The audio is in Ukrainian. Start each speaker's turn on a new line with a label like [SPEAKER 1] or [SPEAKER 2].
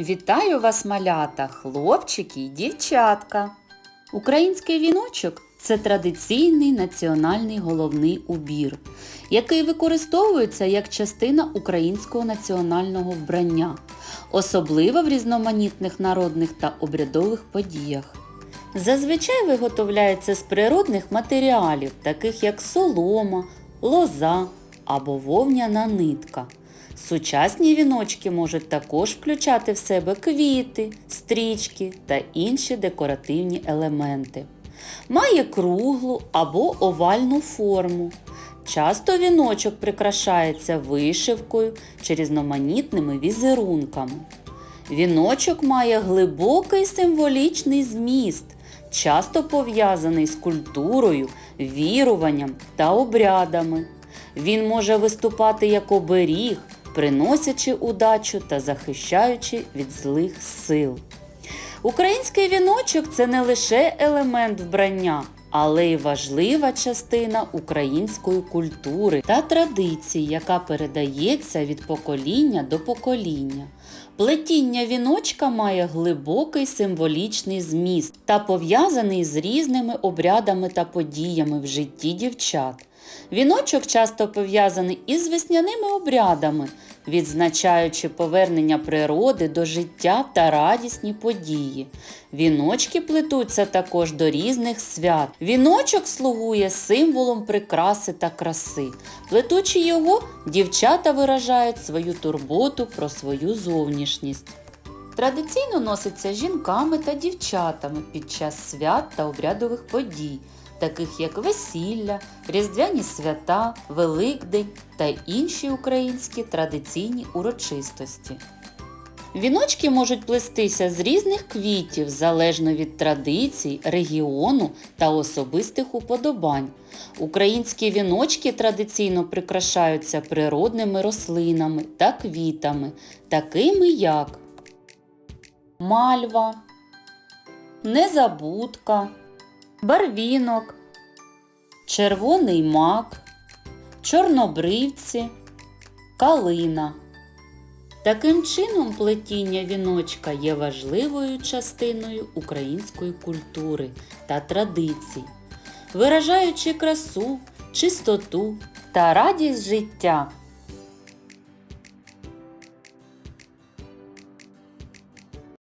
[SPEAKER 1] Вітаю вас, малята, хлопчики і дівчатка. Український віночок це традиційний національний головний убір, який використовується як частина українського національного вбрання, особливо в різноманітних народних та обрядових подіях. Зазвичай виготовляється з природних матеріалів, таких як солома, лоза або вовняна нитка. Сучасні віночки можуть також включати в себе квіти, стрічки та інші декоративні елементи. Має круглу або овальну форму. Часто віночок прикрашається вишивкою чи різноманітними візерунками. Віночок має глибокий символічний зміст, часто пов'язаний з культурою, віруванням та обрядами. Він може виступати як оберіг, приносячи удачу та захищаючи від злих сил. Український віночок це не лише елемент вбрання, але й важлива частина української культури та традицій, яка передається від покоління до покоління. Плетіння віночка має глибокий символічний зміст та пов'язаний з різними обрядами та подіями в житті дівчат. Віночок часто пов'язаний із весняними обрядами, відзначаючи повернення природи до життя та радісні події. Віночки плетуться також до різних свят. Віночок слугує символом прикраси та краси. Плетучи його, дівчата виражають свою турботу про свою зовнішність. Традиційно носиться жінками та дівчатами під час свят та обрядових подій, таких як весілля, різдвяні свята, Великдень та інші українські традиційні урочистості. Віночки можуть плестися з різних квітів залежно від традицій, регіону та особистих уподобань. Українські віночки традиційно прикрашаються природними рослинами та квітами, такими як мальва, незабудка, барвінок, червоний мак, чорнобривці, калина. Таким чином, плетіння віночка є важливою частиною української культури та традицій, виражаючи красу, чистоту та радість життя,